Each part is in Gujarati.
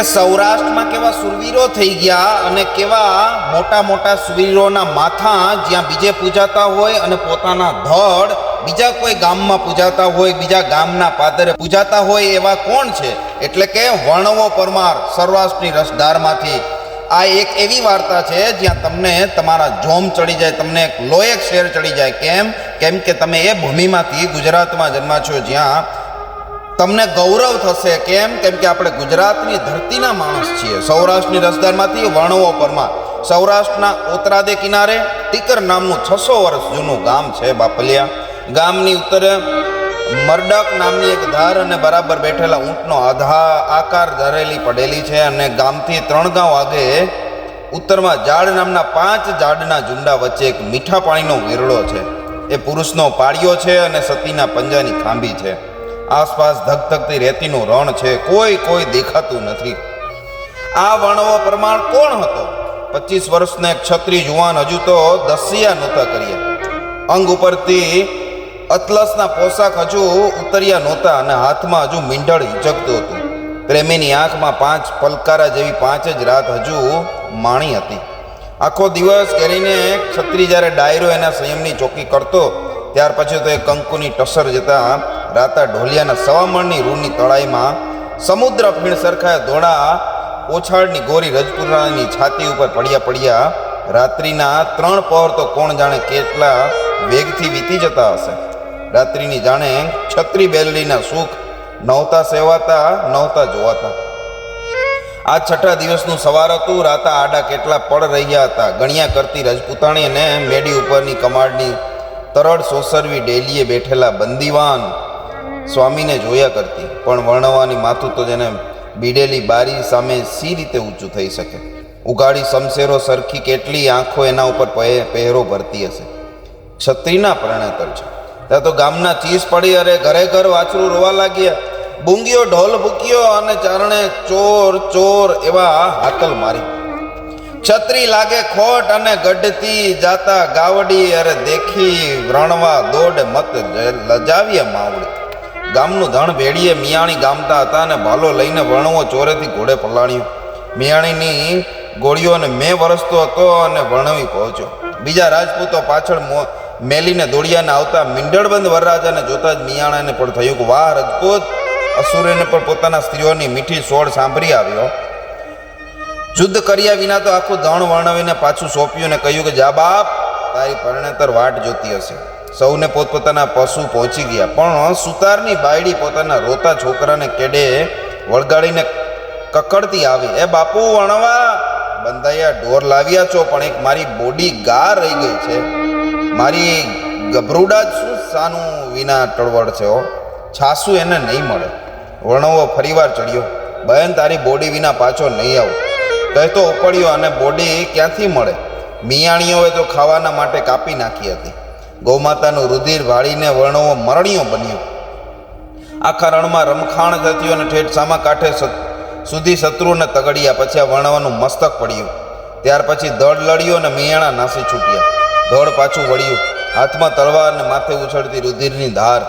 કે સૌરાષ્ટ્રમાં કેવા સુરવીરો થઈ ગયા અને કેવા મોટા મોટા સુરવીરોના માથા જ્યાં બીજે પૂજાતા હોય અને પોતાના ધડ બીજા કોઈ ગામમાં પૂજાતા હોય, બીજા ગામના પાદરે પૂજાતા હોય એવા કોણ છે? એટલે કે વર્ણવો પરમાર સૌરાષ્ટ્રની રસધારમાંથી. આ એક એવી વાર્તા છે જ્યાં તમને તમારા જોમ ચડી જાય, તમને એક લોયક શેર ચડી જાય. કેમ? કેમ કે તમે એ ભૂમિમાંથી ગુજરાતમાં જન્મા છો જ્યાં તમને ગૌરવ થશે. કેમ? કેમ કે આપણે ગુજરાતની ધરતીના માણસ છીએ. સૌરાષ્ટ્રની રસદારમાંથી વર્ણવો પરમાર. સૌરાષ્ટ્રના ઓતરાદે કિનારે ટીકર નામનું છસો વર્ષ જૂનું ગામ છે બાપલિયા. ગામની ઉત્તરે મરડક નામની એક ધાર અને બરાબર બેઠેલા ઊંટનો આધા આકાર ધરેલી પડેલી છે અને ગામથી ત્રણ ગાંવ આગે ઉત્તરમાં ઝાડ નામના પાંચ ઝાડના ઝુંડા વચ્ચે એક મીઠા પાણીનો વીરડો છે. એ પુરુષનો પાળિયો છે અને સતીના પંજાની ખાંભી છે. આસપાસ ધગધગતી રેતીનું રણ છે, કોઈ કોઈ દેખાતું નથી. આ વર્ણવો પ્રમાણ કોણ હતો? પચીસ વર્ષને છત્રી જુવાન હજુ તો દસિયા નહોતા કર્યા અંગ ઉપરથી અતલસના પોશાક હજુ ઉતર્યા નહોતા અને હાથમાં હજુ મીંઢળ હિચકતું હતું. પ્રેમીની આંખમાં પાંચ પલકારા જેવી પાંચ જ રાત હજુ માણી હતી. આખો દિવસ કરીને છત્રી જ્યારે ડાયરો એના સંયમની ચોકી કરતો, ત્યાર પછી તો એ કંકુની ટસર જતા રાતા ઢોલિયાના સવામણની રૂની તળાઈમાં સમુદ્ર ફીણ સરખા ધોળા ઓછાળની ગોરી રજપુરાની છાતી ઉપર પડ્યા પડ્યા રાત્રિના ત્રણ પહોર તો કોણ જાણે કેટલા વેગથી વીતી જતા હશે. રાત્રિની જાણે છત્રી બેલડીના સુખ નહોતા સેવાતા, નહોતા જોવાતા. આ છઠ્ઠા દિવસનું સવાર હતું, રાતા આડા કેટલા પડ રહ્યા હતા. ગણ્યા કરતી રજપૂતાણી અને મેડી ઉપરની કમાડની તરડ સોસરવી ડેલીએ બેઠેલા બંદીવાન સ્વામીને જોયા કરતી, પણ વર્ણવાની માથું તો જેને બીડેલી બારી સામે સી રીતે ઊંચું થઈ શકે? ઉગાડી શમશેરો સરખી કેટલી આંખો એના ઉપર પહેરો ભરતી હશે? ક્ષત્રિયના પ્રણેતર છે. ત્યાં તો ગામના ચીસ પડી અરે ઘરે ઘર વાછરું રોવા લાગ્યા. બુંગીઓ ઢોલ ભૂક્યો અને ચારણે ચોર ચોર એવા હાકલ મારી. છત્રી લાગે ખોટ અને ગઢતી જાતા ગાવડી અરે દેખી, વ્રણવા દોડ મત લજાવીએ માવડી. ગામનું ધણ ભેડીએ મિયાણી ગામતા હતા અને ભાલો લઈને વર્ણવો ચોરેથી ઘોડે પલાણ્યો. મિયાણીની ગોળીઓને મેં વરસતો હતો અને વર્ણવી પહોંચ્યો. બીજા રાજપૂતો પાછળ મેલીને દોડિયાને આવતા મીંડળબંધ વરરાજાને જોતા જ મિયાણાને પણ થયું કે, વાહ, રજપૂત! અસુરેને પણ પોતાના સ્ત્રીઓની મીઠી સોળ સાંભળી આવ્યો. યુદ્ધ કર્યા વિના તો આખું ધણ વર્ણવીને પાછું સોંપ્યું ને કહ્યું કે, જા બાપ, તારી પરણેતર વાટ જોતી હશે. સૌને પોતપોતાના પશુ પહોંચી ગયા. પણ સુતારની બાયડી પોતાના રોતા છોકરાને કેડે વળગાડીને કકડતી આવી. એ બાપુ, વણવા. બંધાયા ઢોર, લાવ્યા છો, પણ એક મારી બોડી ગા રહી ગઈ છે. મારી ગભરૂડા જ શું સાનું વિના ટળવળ છે હો? છાસું એને નહીં મળે. વર્ણવો ફરીવાર ચડ્યો. બહેન, તારી બોડી વિના પાછો નહીં આવું. કહેતો ઉપડ્યો અને બોડી ક્યાંથી મળે? મિયાણીઓએ તો ખાવાના માટે કાપી નાખી હતી. ગૌમાતાનું રુધિર વાળીને વર્ણવો મરણીયો બન્યો. આખા રણમાં રમખાણ થતી અને ઠેઠ સામા કાંઠે સુધી શત્રુને તગડ્યા પછી આ વર્ણવાનું મસ્તક પડ્યું. ત્યાર પછી દળ લડ્યો અને મિયાણા નાસી છૂટ્યા. દળ પાછું વળ્યું. હાથમાં તલવાર અને માથે ઉછળતી રુધિરની ધાર.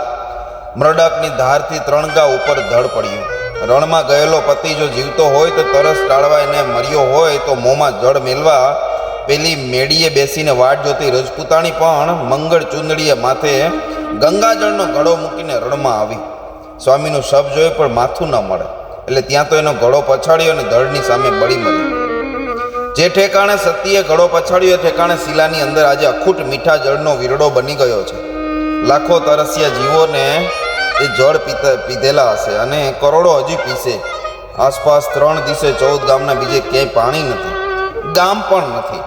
મરડકની ધારથી ત્રણગા ઉપર ધડ પડ્યું. રણમાં ગયેલો પતિ જો જીવતો હોય તો તરસ ટાળવા એને મર્યો હોય તો મોંમાં જળ મેલવા પેલી મેડીએ બેસીને વાટ જોતી રજપૂતાણી પણ મંગળ ચુંદડીએ માથે ગંગાજળનો ઘડો મૂકીને રણમાં આવી. સ્વામીનું શબ જોયું પણ માથું ન મળે. એટલે ત્યાં તો એનો ઘડો પછાડ્યો અને ધડની સામે બળી મળી. જે ઠેકાણે સતીએ ઘડો પછાડ્યો ઠેકાણે શિલાની અંદર આજે અખૂટ મીઠા જળનો વીરડો બની ગયો છે. લાખો તરસ્યા જીવોને એ જળ પીતા, પીધેલા હશે અને કરોડો હજી પીશે. આસપાસ ત્રણ દિવસે ચૌદ ગામના બીજે ક્યાંય પાણી નથી. ગામ પણ નથી.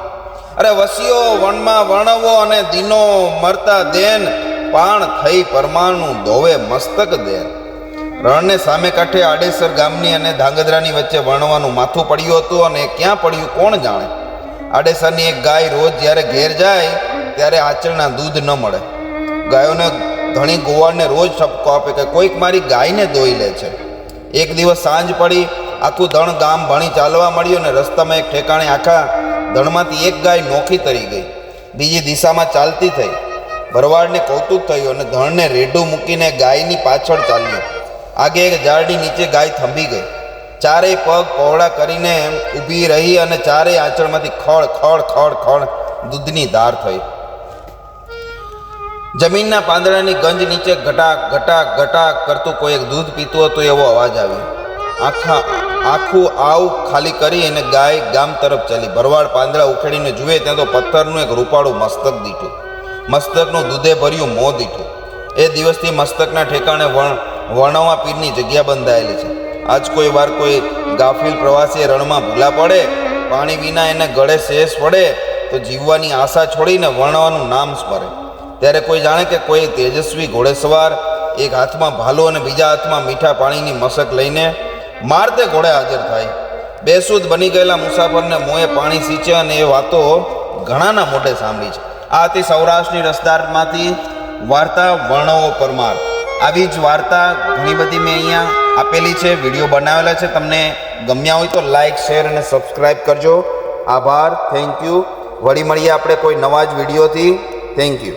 અરે વસીઓ વનમાં વર્ણવો અને દીનો મરતા દેન, પાણ થઈ પરમાણું ધોવે મસ્તક દેન. રણને સામે કાંઠે આડેસર ગામની અને ધાંગધ્રાની વચ્ચે વર્ણવાનું માથું પડ્યું હતું અને ક્યાં પડ્યું કોણ જાણે? આડેસરની એક ગાય રોજ જ્યારે ઘેર જાય, ત્યારે આચરણના દૂધ ન મળે. ગાયોને ધણી ગોવાળને રોજ ઠપકો આપે કે કોઈક મારી ગાયને દોઈ લે છે. એક દિવસ સાંજ પડી આખું ધણ ગામ ભણી ચાલવા મળ્યું ને રસ્તામાં એક ઠેકાણે આખા ધણમાંથી એક ગાય નોખી તરી ગઈ. બીજી દિશામાં ચાલતી થઈ. ભરવાડને કૌતુક થયું અને ધણને રેઢું મૂકીને ગાયની પાછળ ચાલ્યો. આગે એક ઝાડની નીચે ગાય થંભી ગઈ. ચારેય પગ પહોળા કરીને ઊભી રહી અને ચારેય આંચળમાંથી ખળ ખળ ખળ ખળ દૂધની ધાર થઈ. જમીનના પાંદડાની ગંજ નીચે ઘટાક ઘટાક ઘટાક કરતું કોઈ એક દૂધ પીતું હતું એવો અવાજ આવ્યો. આખા આખું આવ ખાલી કરી અને ગાય ગામ તરફ ચાલી. ભરવાડ પાંદડા ઉખેડીને જુએ ત્યાં તો પથ્થરનું એક રૂપાળું મસ્તક દીઠું. મસ્તકનું દૂધે ભર્યું મોં દીઠું. એ દિવસથી મસ્તકના ઠેકાણે વણ વર્ણવા પીરની જગ્યા બંધાયેલી છે. આજ કોઈ વાર કોઈ ગાફિલ પ્રવાસી રણમાં ભૂલા પડે, પાણી વિના એને ગળે શેષ પડે, તો જીવવાની આશા છોડીને વર્ણવાનું નામ સ્મરે. ત્યારે કોઈ જાણે કે કોઈ તેજસ્વી ઘોડેસવાર એક હાથમાં ભાલો અને બીજા હાથમાં મીઠા પાણીની મશક લઈને મારતે ઘોડે હાજર થાય. બેસુદ બની ગયેલા મુસાફરને મોંએ પાણી સીંચે અને એ વાતો ઘણાના મોઢે સાંભળી છે. આ હતી સૌરાષ્ટ્રની રસદારમાંથી વાર્તા વર્ણવો પરમાર. આવી જ વાર્તા ઘણી બધી મેં અહીંયા આપેલી છે, વીડિયો બનાવેલા છે. તમને ગમ્યા હોય તો લાઈક, શેર અને સબસ્ક્રાઈબ કરજો. આભાર, થેન્ક યુ. વળી મળીએ આપણે કોઈ નવા જ વિડીયોથી. Thank you.